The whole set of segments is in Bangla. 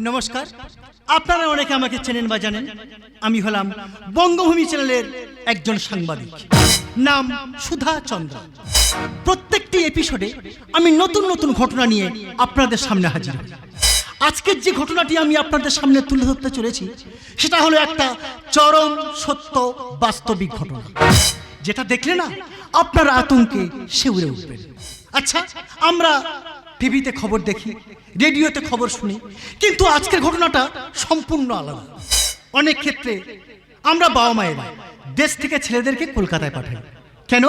নমস্কার। আপনারা অনেকে আমাকে চেনেন বা জানেন। আমি হলাম বঙ্গভূমি চ্যানেলের একজন সাংবাদিক। নাম সুধা চন্দ্র। প্রত্যেকটি এপিসোডে আমি নতুন নতুন ঘটনা নিয়ে আপনাদের সামনে হাজির হই। আজকের যে ঘটনাটি আমি আপনাদের সামনে তুলে ধরতে চলেছি, সেটা হলো একটা চরম সত্য বাস্তবিক ঘটনা। যেটা দেখলে না আপনার আতঙ্কে শিউরে উঠবেন। আচ্ছা আমরা টিভিতে খবর দেখি, রেডিওতে খবর শুনি। কিন্তু আজকের ঘটনাটা সম্পূর্ণ আলাদা। অনেক ক্ষেত্রে আমরা বাবা মায়েরা দেশ থেকে ছেলেদেরকে কলকাতায় পাঠাই। কেন?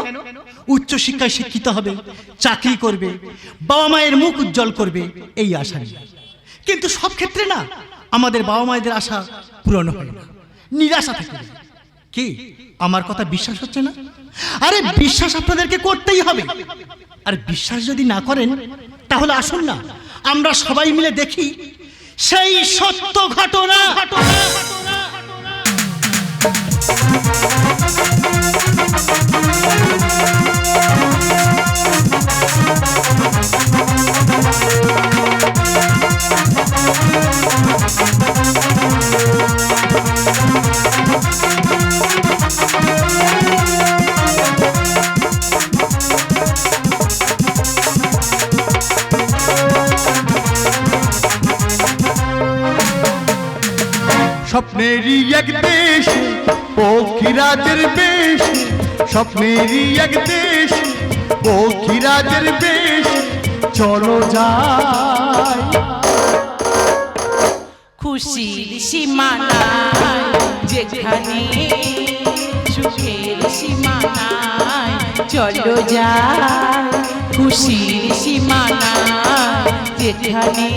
উচ্চ শিক্ষায় শিক্ষিত হবে, চাকরি করবে, বাবা মায়ের মুখ উজ্জ্বল করবে, এই আশা নিয়ে। কিন্তু সব ক্ষেত্রে না, আমাদের বাবা মায়েদের আশা পূরণ হয় না। নিরাশা থেকে। কি? আমার কথা বিশ্বাস হচ্ছে না? আরে, বিশ্বাস আপনাদেরকে করতেই হবে। আর বিশ্বাস যদি না করেন তাহলে আসুন না। আমরা সবাই মিলে দেখি সেই সত্য ঘটনা। স্বপ্নেরই এক দেশ পক্ষীরাজের বেশ। স্বপ্নেরই এক দেশ পক্ষীরাজের বেশ। চলো যাই। খুশির সীমানায়, যেখানে সুখের সীমানায়, চলো যায় খুশির সীমানায়, যেখানে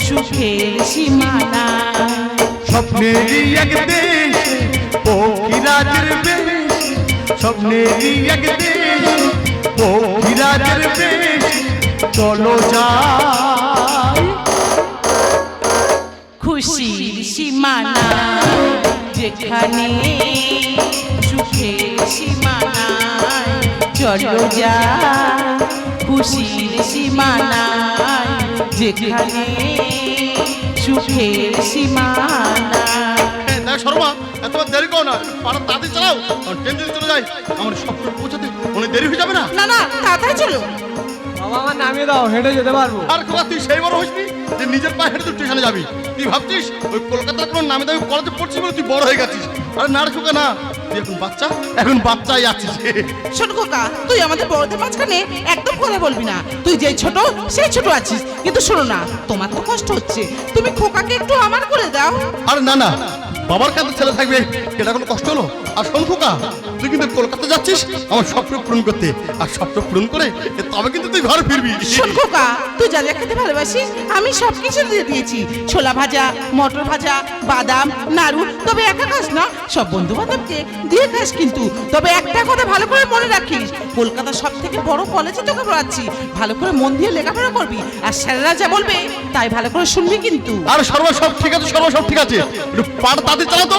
সুখের সীমানায় স্বপ্নেরই এক দেশ পক্ষীরাজের বেশ স্বপ্নেরই এক দেশ পক্ষীরাজের বেশ চলো যাই। খুশির সীমানায় যেখানে সুখের সীমানায় চলো যায় খুশির সীমানায় যেখানে সুখের সীমানায় দেখ শর্মা এতবার দেরি করো না। পাড়া তাড়াতাড়ি চালাও কারণ ট্রেন যদি চলে যায় আমার স্বপ্ন পৌঁছাতে অনেক দেরি হয়ে যাবে না। না না তাড়াতাড়ি চলো। বাবা আমার নামিয়ে দাও হেঁটে যেতে পারব। আর তুই সেই বড় হইসনি যে নিজের পায়ে হেঁটে তুই স্টেশনে যাবি। তুই ভাবছিস ওই কলকাতার কোনো নামে দামি কলেজে পড়ছিস বলে তুই বড় হয়ে গেছিস? আরে না খোকা না। তুই এখন বাচ্চা? এখন বাচ্চাই আছিস। ছোট খোকা তুই আমাদের বড়দের মাঝখানে একদম কথা বলবি না। তুই যে ছোট সেই ছোট আছিস। কিন্তু শোনো না তোমার তো কষ্ট হচ্ছে। তুমি খোকাকে একটু আমার করে দাও। আর না না বাবার কাছে ছেলে থাকবে এটা কোনো কষ্ট হলো? আর শোন খোকা তুই কিন্তু কলকাতা যাচ্ছিস আমার স্বপ্ন পূরণ করতে। আর স্বপ্ন পূরণ করে তবে কিন্তু তুই ঘরে ফিরবি। শোন খোকা তুই যা যা খেতে ভালোবাসিস আমি সব কিছু দিয়ে দিয়েছি। ছোলা ভাজা মটর ভাজা বাদাম নাড়ু তবে একা খাস না সব বন্ধু বান্ধবকে দিয়ে খাস কিন্তু। তবে একটা কথা ভালো করে মনে রাখিস কলকাতার সব থেকে বড় কলেজে তোকে পড়াচ্ছি। ভালো করে মন দিয়ে লেখাপড়া করবি আর স্যারেরা যা বলবে তাই ভালো করে শুনবি কিন্তু। আর সর্ব সব ঠিক আছে সর্ব সব ঠিক আছে। একটু পাড় তাদের চালাতো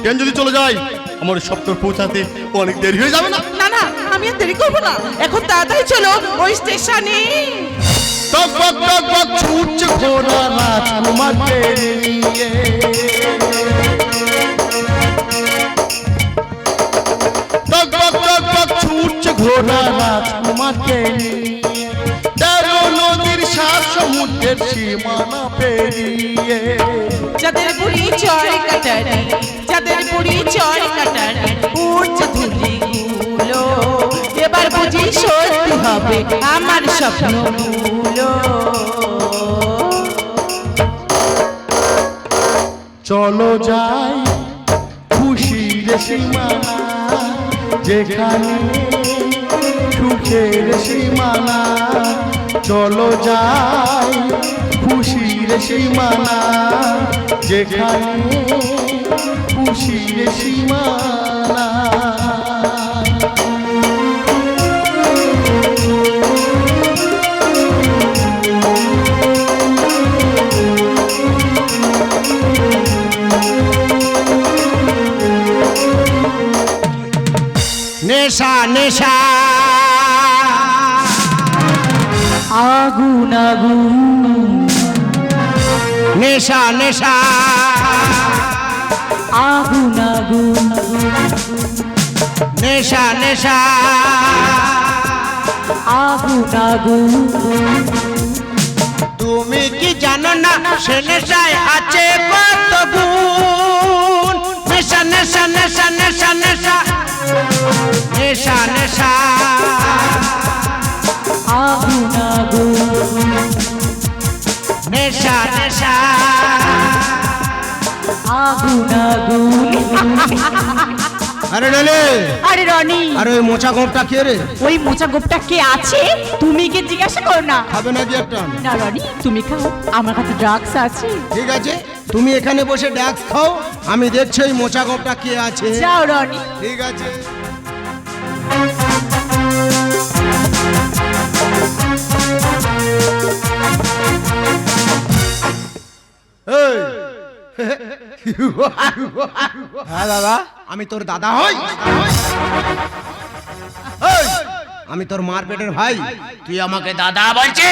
ট্রেন যদি চলে যায় আমার স্বপ্ন পৌঁছাতে অনেক দেরি হয়ে যাবে না? না না আমি আর দেরি করব না। এখন তাড়াতাড়ি চলো ওই স্টেশনে। টক বক টক বক ছুটছে ঘোড়া রাজকুমারকে নিয়ে। টক টক ছুটছে ঘোড়া রাজকুমারকে নিয়ে। সাত সমুদ্রের সীমানা পেরিয়ে। যাদের পরিচয় কাটারি যাদের কাটারি উঠছে ধুলিগুলো এবার বুঝি সত্যি হবে আমার স্বপ্নগুলো। চলো যাই খুশির সীমানা যেখানে সুখের সীমানা। চলো যাই খুশির সীমানা যেখানে খুশির সীমানা। নেশা নেশা। আগুন আগুন। নেশা নেশা। আগুন আগুন। নেশা নেশা। আগুন আগুন। তুমি কি জানো না সে নেশায় আছে কত গুণ? নেশা নেশা নেশা নেশা নেশা। নেশা নেশা। আগুন আগুন নেশা নেশা। আগুন আগুন আরে ডলে আরে রনি। আরে ওই মোচা গোপটা কে রে? ওই মোচা গোপটা কে আছে? তুমি কি জিজ্ঞাসা করো না। খাবে নাকি একটা না রনি তুমি খাও। আমার কাছে ড্রাগস আছে। ঠিক আছে তুমি এখানে বসে ড্যাক্স খাও। আমি দেখছি ওই মোচা গোপটা কে আছে। যাও রনি। ঠিক আছে। হ্যাঁ দাদা আমি তোর দাদা হই। আমি তোর মার পেটের ভাই। তুই আমাকে দাদা বলছে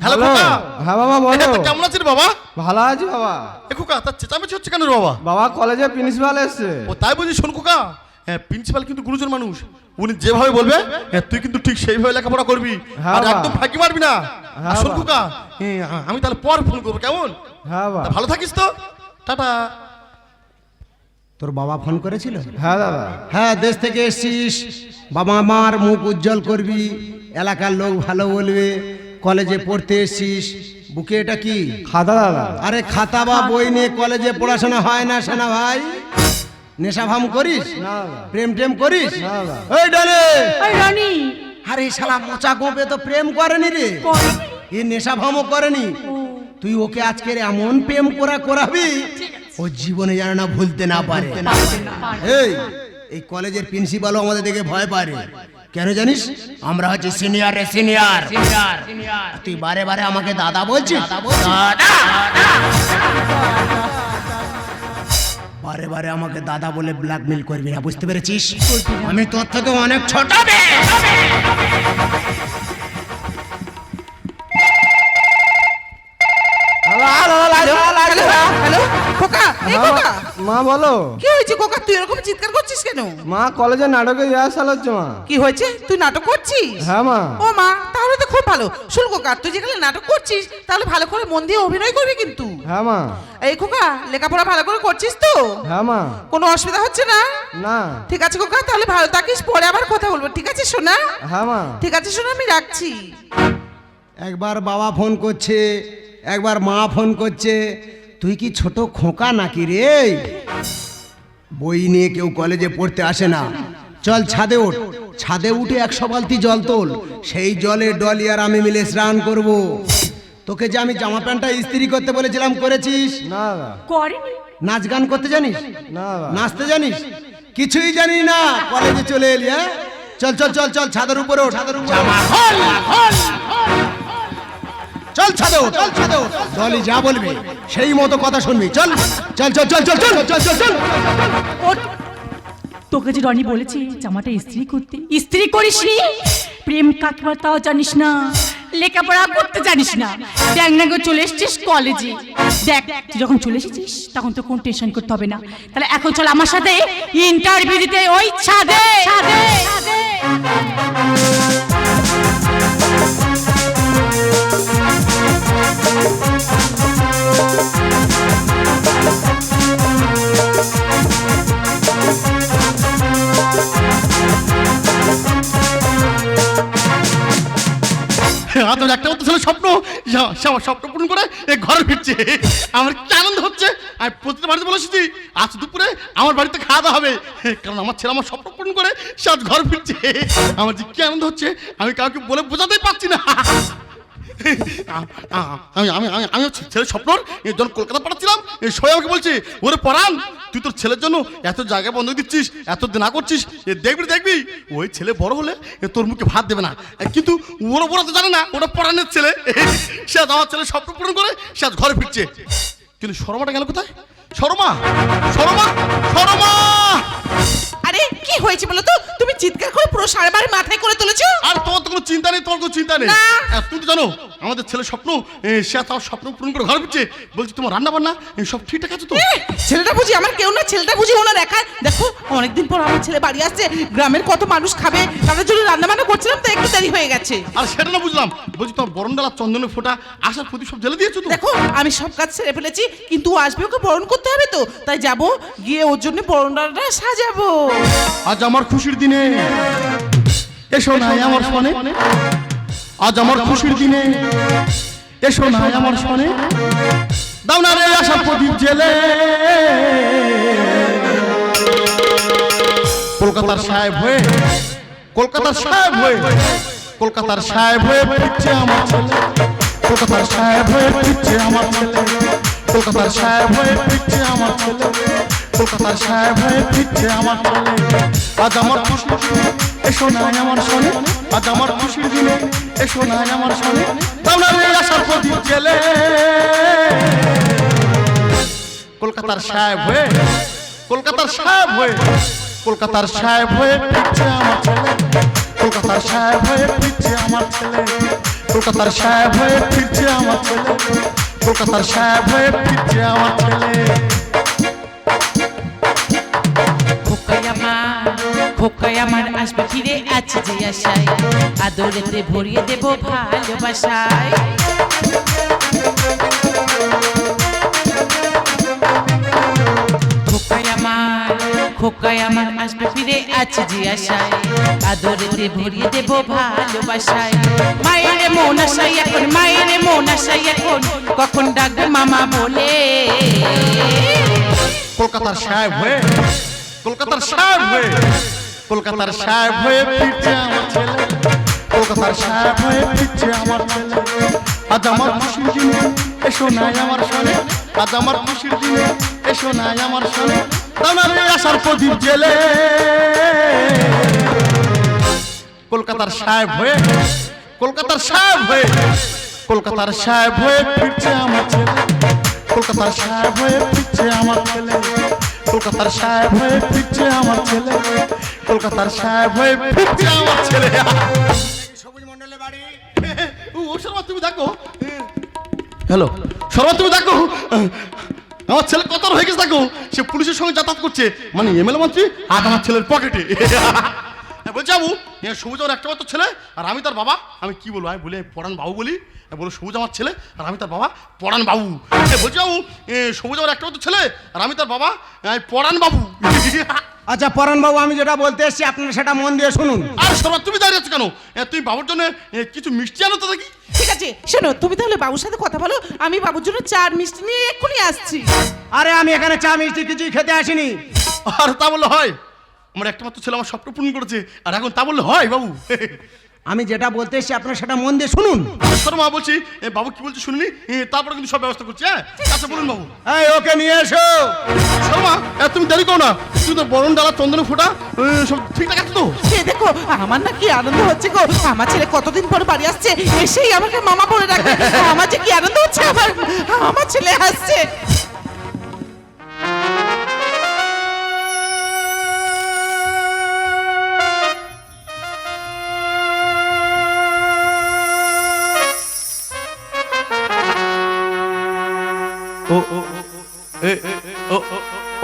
হ্যালো খোকা। হ্যাঁ বাবা বলো। কেমন আছিস বাবা? ভালো আছি বাবা। এ খোকা তার চেঁচামেচি হচ্ছে কেন রে বাবা? বাবা কলেজে প্রিন্সিপাল এসছে। ও তাই বুঝি শোন খোকা। হ্যাঁ প্রিন্সিপাল কিন্তু গুরুজন মানুষ। উনি যেভাবে বলবে হ্যাঁ, তুই কিন্তু ঠিক সেইভাবে লেখাপড়া করবি। হ্যাঁ আর। একদম ফাঁকি মারবি না। হ্যাঁ বাবা। খোকা। হ্যাঁ, আমি তাহলে পর ফোন করব কেমন? হ্যাঁ বাবা ভালো থাকিস তো। টাটা। তোর বাবা ফোন করেছিল? হ্যাঁ দাদা। হ্যাঁ দেশ থেকে এসছিস। বাবা মার মুখ উজ্জ্বল করবি। এলাকার লোক ভালো বলবে। কলেজে পড়তে এসছিস। বুকে এটা কি? খাতা দাদা। আরে খাতা বা বই নিয়ে কলেজে পড়াশোনা হয় না সেনা ভাই? নেশা ভাম করিস প্রেম টেম করিস? ওই ডালে! রনি! আরে শালা মোচা গোপে তো প্রেম করেনি রে। এ নেশা ভামও করেনি। তুই ওকে আজকের এমন প্রেম করা করাবি ও জীবনে যেন না ভুলতে না পারে। এই এই কলেজের প্রিন্সিপালও আমাদের দেখে ভয় পায় রে। কেন জানিস? আমরা হচ্ছে সিনিয়র রে সিনিয়র তুই বারে বারে আমাকে দাদা বলছিস? দাদা! বারে বারে আমাকে দাদা বলে ব্ল্যাকমেল করবি না বুঝতে পেরেছিস? আমি তোর থেকে অনেক ছোট মা বলো। কি হয়েছে খোকা? তুই এরকম চিৎকার করছিস কেন? মা কলেজে নাটকে রিহার্সাল হচ্ছে মা। কি হয়েছে? তুই নাটক করছিস? হ্যাঁ মা। ও মা তাহলে খুব ভালো। শুন খোকা তুই যেখানে নাটক করছিস তাহলে ভালো করে মন দিয়ে অভিনয় করবি কিন্তু। হ্যাঁ মা। এই খোকা লেখাপড়া ভালো করে করছিস তো? হ্যাঁ মা। কোনো অসুবিধা হচ্ছে না? না। ঠিক আছে খোকা তাহলে ভালো থাকিস পরে আবার কথা বলব ঠিক আছে শোনা হ্যাঁ মা। ঠিক আছে শোনা আমি রাখছি। একবার বাবা ফোন করছে একবার মা ফোন করছে তুই কি ছোট খোকা নাকি রে? বই নিয়ে কেউ কলেজে পড়তে আসে না। চল ছাদে ওঠ। ছাদে উঠে একশো বালতি জল তোল সেই জলে ডলি আর আমি মিলে স্নান করব তোকে যে আমি জামা প্যান্টটা ইস্ত্রি করতে বলেছিলাম করেছিস না করেনি নাচ গান করতে জানিস না নাচতে জানিস কিছুই জানি না কলেজে চলে এলি হ্যাঁ চল চল চল চল ছাদের উপরে ওঠ ছাদের উপরে চল ছাদে ওঠ চল ছাদে ওঠ দলি যা বলবি সেই মতো কথা শুনবি চল চল চল চল চল চল চল চল চল। তোকে যে রনি বলেছে জামাটা ইস্ত্রি করতে। ইস্ত্রি করিস নি? প্রেম কাকিমার তাও জানিস না লেখাপড়া করতে জানিস না। না চলে এসছিস কলেজে দেখ যখন চলে এসেছিস তখন তো কোনো টেনশন করতে হবে না। তাহলে এখন চল আমার সাথে ইন্টারভিউ দিতে ওই ছাদে। ছাদে। আর স্বপ্ন সে আমার স্বপ্ন পূরণ করে এই ঘরে ফিরছে। আমার কি আনন্দ হচ্ছে? আমি প্রতিটা বাড়িতে বলে এসেছি আজ দুপুরে আমার বাড়িতে খাওয়া দাওয়া হবে। কারণ আমার ছেলে আমার স্বপ্ন পূরণ করে সে আজ ঘর ফিরছে। আমার যে কি আনন্দ হচ্ছে, আমি কাউকে বলে বোঝাতেই পারছি না। আমি আমি আমি আমি ছেলের স্বপ্নর যখন কলকাতা পাঠাচ্ছিলাম। সবাই আমাকে বলছে, ওরে পরান তুই তোর ছেলের জন্য এত জায়গা বন্ধ দিচ্ছিস, এত না করছিস, এ দেখবি দেখবি, ওই ছেলে বড় হলে এ তোর মুখে ভাত দেবে না। কিন্তু ওরা ওরা তো জানে না ওরা পরানের ছেলে। সে আজ আমার ছেলে স্বপ্ন পূরণ করে, সে আজ ঘরে ফিরছে। কিন্তু শর্মাটা গেল কোথায়? শর্মা শর্মা শর্মা কি হয়েছে বলো তো? তুমি চিৎকার করে পুরো সারা বাড়ি মাথায় করে তুলেছো? আর তোমার তো কোনো চিন্তা নেই তোমার কোনো চিন্তা নেই। না। আর তুমি তো জানো আমাদের ছেলে স্বপ্ন এ, সে তার স্বপ্ন পূরণ করে ঘর ফিরছে। বলছি তোমার রান্না বান্না এ, সব ঠিকঠাক আছে তো? ছেলেটা বুঝি আমার কেউ না ছেলেটা বুঝি ওনার একা দেখো অনেকদিন পর আমার ছেলে বাড়ি আসছে গ্রামের কত মানুষ খাবে। তাদের জন্য রান্না বান্না করছিলাম তো একটু দেরি হয়ে গেছে। আর সেটা না বুঝলাম বলছি তোমার বরণডালা চন্দনের ফোঁটা আসার প্রতি সব জেলে দিয়েছ তো? দেখো আমি সব কাজ সেরে ফেলেছি কিন্তু ও আসবে ওকে বরণ করতে হবে তো? তাই যাব গিয়ে ওর জন্য বরণডালটা সাজাবো। আজ আমার খুশির দিনে। এসো নাই আমার সনে আজ আমার খুশির দিনে। এসো নাই আমার সনে দাও না রে আশা প্রদীপ জেলে। কলকাতার সাহেব হয়ে কলকাতার সাহেব হয়ে কলকাতার সাহেব হয়ে ফিরছে আমার ছেলে। কলকাতার সাহেব হয়ে ফিরছে আমার ছেলে। কলকাতার সাহেব হয়ে ফিরছে আমার ছেলে। কলকাতার সাহেব হয়ে ফিরছে আমার ছেলে আজ আমার এসো নাই আমার শোনে। আজ আমার খুশির দিনে এসো নাই আমার শোনে। তোমরা আসার প্রদীপ জেলে কলকাতার সাহেব হয়ে, কলকাতার সাহেব হয়ে, কলকাতার সাহেব হয়ে ফিরছে আমার ছেলে। কলকাতার সাহেব হয়ে ফিরছে আমার ছেলে। কলকাতার সাহেব হয়ে ফিরছে আমার ছেলে। কলকাতার সাহেব হয়ে ফিরছে আমার ছেলে। খোকাই আমার আসবে, ফিরে আছে যে আশায়। আদরেতে ভরিয়ে দেব ভালোবাসায়। খোকাই আমার খোকাই আমার আসবে, ফিরে আছে যে আশায়। আদরেতে ভরিয়ে দেব ভালোবাসায়। মায়ের মন আশাই এখন, মায়ের মন আশাই এখন। কখন ডাকবে মামা বলে? কলকাতার সাহেব হয়ে, কলকাতার সাহেব হয়ে। কলকাতার সাহেব হয়ে ফিরছে আমার ছেলে। কলকাতার সাহেব হয়ে ফিরছে আমার ছেলে। আজ আমার খুশির দিনে এসো নাই আমার সনে আজ আমার খুশির দিনে এসো নাই আমার সনে তোমার এই আশার প্রদীপ জেলে। কলকাতার সাহেব হয়ে কলকাতার সাহেব হয়ে কলকাতার সাহেব হয়ে ফিরছে আমার ছেলে। কলকাতার সাহেব হয়ে ফিরছে আমার ছেলে। কলকাতার সাহেব হয়ে ফিরছে আমার ছেলে। কলকাতার সাহেব হয়ে ফিরছে আমার ছেলে। সবুজ মন্ডলের বাড়ি। ও শর্মা তুমি দেখো। হ্যালো। শর্মা তুমি দেখো। আমার ছেলে কত হয়ে গেছে দেখো। সে পুলিশের সঙ্গে যাতায়াত করছে। মানে এমএলএ মন্ত্রী আর আমার ছেলের পকেটে। বলছি বাবু সবুজ আমার একটা মাত্র ছেলে? আর আমি তার বাবা। আমি কি বলব? আমি বলি আমি পড়ান বাবু বলি আমি বলো সবুজ আমার ছেলে আর আমি তার বাবা পড়ান বাবু। এ, বলছি বাবু এ, সবুজ আমার একটা মাত্র ছেলে আর আমি তার বাবা আমি পড়ান বাবু? আচ্ছা পরান বাবু আমি যেটা বলতে এসেছি আপনারা সেটা মন দিয়ে শুনুন। আর শর্মা তুমি দাঁড়িয়ে আছো কেন? এ, তুই বাবুর জন্য কিছু মিষ্টি আনো তো দেখি। ঠিক আছে শোনো তুমি তাহলে বাবুর সাথে কথা বলো আমি বাবুর জন্য চার মিষ্টি নিয়ে এক্ষুনি আসছি। আরে আমি এখানে চা মিষ্টি কিছুই খেতে আসিনি। আর তা বললে হয়? আমার একটা মাত্র ছেলে আমার স্বপ্ন পূরণ করেছে আর এখন তা বললে হয় বাবু? আমি যেটা বলতে এসেছি আপনারা সেটা মন দিয়ে শুনুন। তোর মা বলছি এ, বাবু কি বলছে শুনিনি? এ, তারপরে কিন্তু সব ব্যবস্থা করছি হ্যাঁ? আচ্ছা বলুন বাবু। এই ওকে নিয়ে এসো। শর্মা এ, তুমি দেরি করো না। তুই তো বরণ ডালা চন্দনে ফোটা এ, সব ঠিকঠাক আছে তো? সে দেখো আমার না কি আনন্দ হচ্ছে গো। আমার ছেলে কতদিন পর বাড়ি আসছে এসেই আমাকে মামা বলে ডাকে। আমার যে কি আনন্দ হচ্ছে আমার আমার ছেলে আসছে।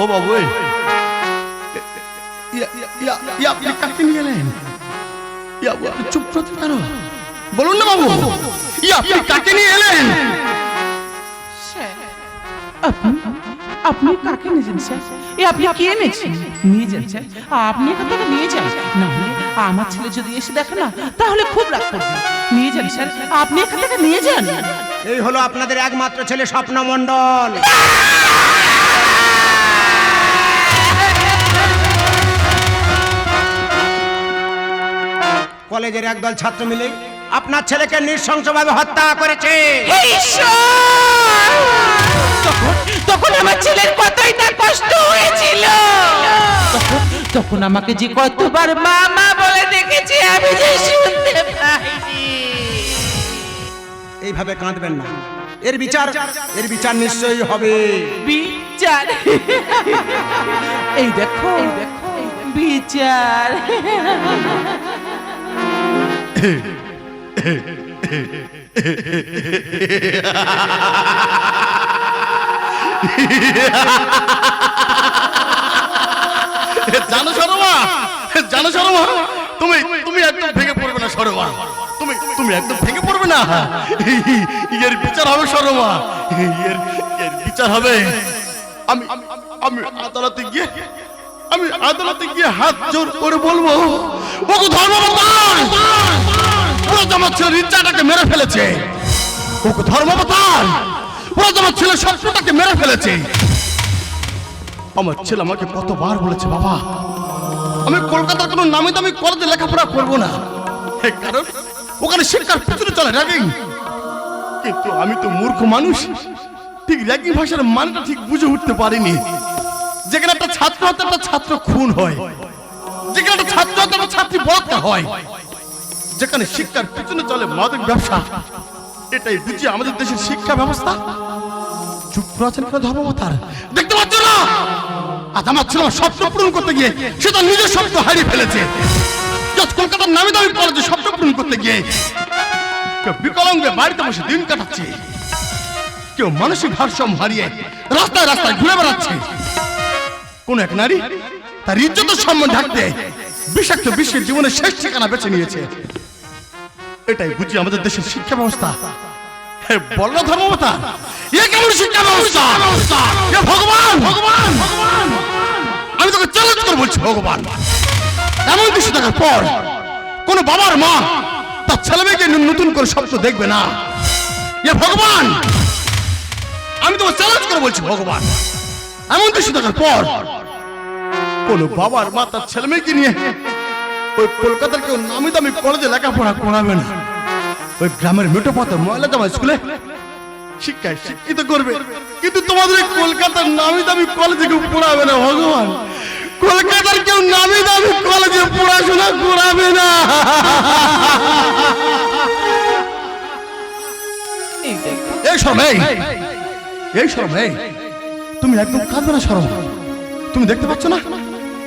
ও বাবু ইয়া ইয়া ইয়া আপনি কাকে নিয়ে এলেন? ইয়া বাবু, আপনি চুপ করতে কেন বলুন না বাবু ইয়া আপনি কাকে নিয়ে এলেন? আপনি আপনি কাকে নিয়েছেন স্যার? এ আপনি কে এনেছেন? নিয়ে যান স্যার। আপনি এখান থেকে নিয়ে যান। না আমার ছেলে যদি এসে দেখে না তাহলে খুব রাগ করবে। নিয়ে যান স্যার। আপনি এখান থেকে নিয়ে যান। এই হলো আপনাদের একমাত্র ছেলে স্বপ্ন কলেজের একদল ছাত্র মিলে আপনার ছেলেকে নৃশংসভাবে হত্যা করেছে। তখন আমার ছেলের কতই না কষ্ট হয়েছিল। তখন আমাকে যে কতবার মামা বলে দেখেছি আমি যে শুনতে পাইনি। এইভাবে কাঁদবেন না। এর বিচার এর বিচার নিশ্চয়ই হবে। বিচার? এই দেখো। বিচার। জানো সরমা জানো সরমা তুমি তুমি একদম ভেঙে পড়বে না সরমা তুমি তুমি একদম ভেঙে পড়বে না। এর বিচার হবে সরমা এর এর বিচার হবে। আমি আমি আদালতে গিয়ে আমি আদালতে গিয়ে হাত জোর করে বলব, ওগো ধর্মবতার! পুরো ছেলে রিচাটাকে মেরে ফেলেছে। ওগো ধর্মবতার! পুরো আমার ছেলে স্বপ্নটাকে মেরে ফেলেছে। আমার ছেলে আমাকে কতবার বলেছে, বাবা? আমি কলকাতার কোনো নামি দামি কলেজে লেখাপড়া করব না। কারণ, ওখানে শিক্ষার পিছনে চলে র্যাগিং কিন্তু আমি তো মূর্খ মানুষ। ঠিক র্যাগিং ভাষার মানেটা ঠিক বুঝে উঠতে পারিনি। যেখানে একটা ছাত্র হাতে একটা ছাত্র খুন হয়। যেখানে একটা ছাত্র হাতে একটা ছাত্রী বলাৎকার হয়। যেখানে শিক্ষার পিছনে চলে মাদক ব্যবসা। এটাই বুঝি আমাদের দেশের শিক্ষা ব্যবস্থা। চুপ করে আছেন কেন ধর্মবতার দেখতে পাচ্ছ না? আজ আমার ছেলে স্বপ্ন পূরণ করতে গিয়ে সে তার নিজের স্বপ্ন হারিয়ে ফেলেছে। কলকাতার নামি দামি কলেজে স্বপ্ন পূরণ করতে গিয়ে কেউ বিকলাঙ্গে বাড়িতে বসে দিন কাটাচ্ছে। কেউ মানসিক ভারসাম্য হারিয়ে রাস্তায় রাস্তায় ঘুরে বেড়াচ্ছে। কোন এক নারী? তার ইজ্জতের সম্মান ঢাকতে বিষাক্ত বিশ্বের জীবনের শেষ ঠিকানা বেছে নিয়েছে। এটাই বুঝি আমাদের দেশের শিক্ষা ব্যবস্থা। বল ধর্মবতা এ কেমন শিক্ষা ব্যবস্থা? ভগবান ভগবান আমি তোকে চ্যালেঞ্জ করে বলছি, ভগবান। এমন কিছু দেখার পর, কোন বাবার মা তার ছেলে মেয়েকে নতুন করে স্বপ্ন দেখবে না। এ ভগবান, আমি তোকে চ্যালেঞ্জ করে বলছি, ভগবান। এমন কিছু দেখার পর কোন বাবার মা তার ছেলে মেয়েকে নিয়ে ওই কলকাতার কেউ নামি দামি কলেজে লেখাপড়া করাবে না। ওই গ্রামের মেটো পথে ময়লা জামা স্কুলে শিক্ষায় শিক্ষিত করবে। কিন্তু তোমাদের কলকাতার নামি দামি কলেজে কেউ পড়াবে না, ভগবান। কলকাতার কেউ নামি দামি কলেজে পড়াশোনা করাবে না। এই শর্ম এই। এই। তুমি একদম কাঁদবে না শর্ম তুমি দেখতে পাচ্ছ না?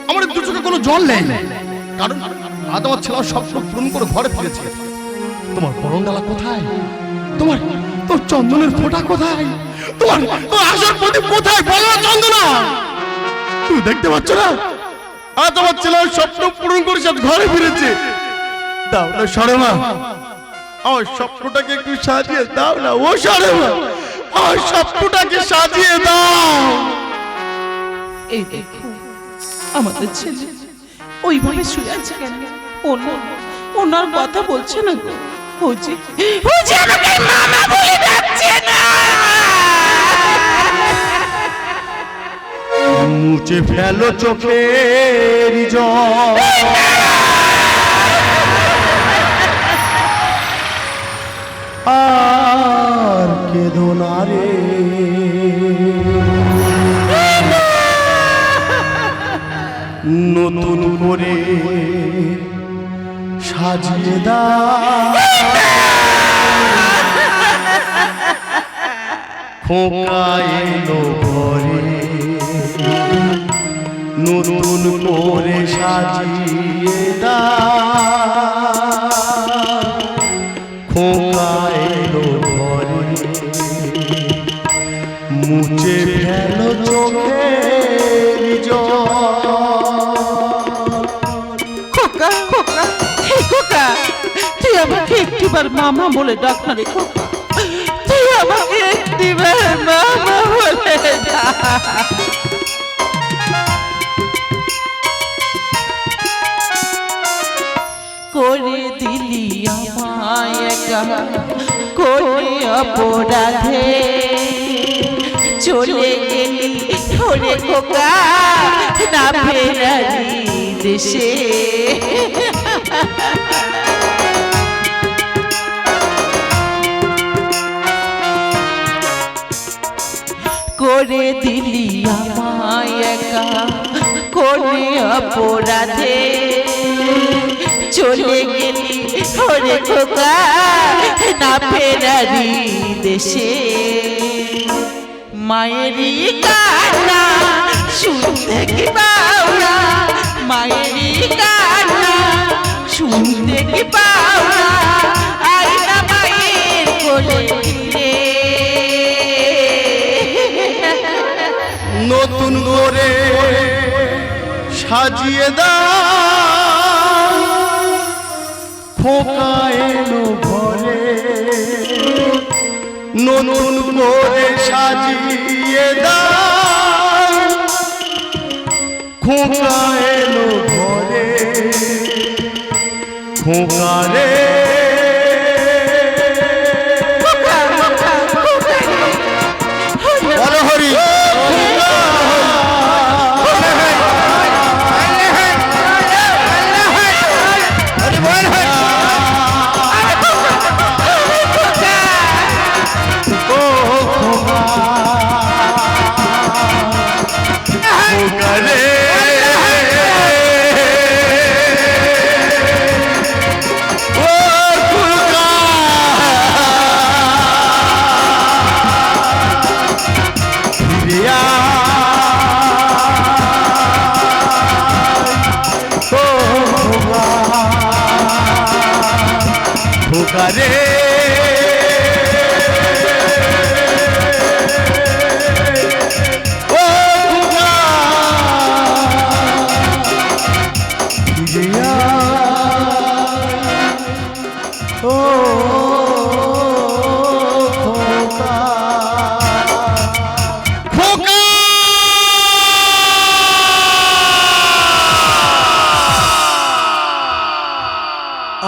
আমার দু চোখে কোনো জল নেই। কারণ আজ আমার ছেলে আমার স্বপ্ন পূরণ করে ঘরে ফিরেছে। তোমার বরণ ডালা কোথায়? তোমার, তোর চন্দনের ফোঁটা কোথায়? তোমার তোমার আসার প্রদীপ কোথায়? বলো চন্দনা। তুমি দেখতে পাচ্ছ না? আজ আমার ছেলে স্বপ্ন পূরণ করে সব ঘরে ফিরেছে। দাও না, সরমা। আমার স্বপ্নটাকে একটু সাজিয়ে দাও না। ও সরমা। আমার স্বপ্নটাকে সাজিয়ে দাও। এই দেখো আমাদের ছেলে ওইভাবে শুয়ে আছে কেন? ওনার ওনার কথা বলছে না গো। ও যে ও যে আমাকে মামা বলে ডাকছে না। মুছে ফেলো চোখের জল। আর কেঁদো না রে নতুন করে সাজিয়ে দা। খোকা এলো ঘরে। নতুন করে সাজিয়ে দা। খোকা আমাকে একটিবার মামা বলে ডাক না রে খোকা তুই আমাকে একটিবার মামা বলে করে দিলি আমায় করে অপরাধে। চলে গেলি খোকা, না ফেরালি দেশে। করে দিলি আমায় একা। করে অপরাধে চলে গেলি ওরে খোকা না ফেরারি দেশে। মায়েরই কান্না শুনতে কি পাওনা। মায়েরই কান্না শুনতে কি পাওনা। আই করে সাজিয়ে দাও। খোকা এলো ঘরে। নতুন করে সাজিয়ে দাও।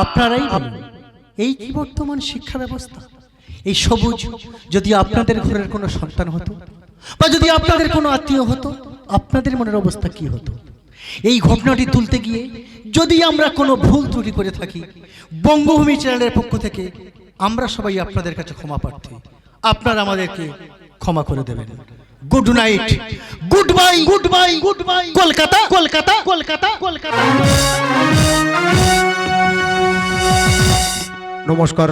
আপনারাই বলুন এই কি বর্তমান শিক্ষা ব্যবস্থা? এই সবুজ যদি আপনাদের ঘরের কোনো সন্তান হতো বা যদি আপনাদের কোনো আত্মীয় হতো আপনাদের মনের অবস্থা কি হতো? এই ঘটনাটি তুলতে গিয়ে যদি আমরা কোনো ভুল ত্রুটি করে থাকি বঙ্গভূমি চ্যানেলের পক্ষ থেকে আমরা সবাই আপনাদের কাছে ক্ষমা প্রার্থী। আপনারা আমাদেরকে ক্ষমা করে দেবেন। Good night. Good bye. Good bye. Good bye Kolkata. Kolkata. Kolkata. Kolkata. নমস্কার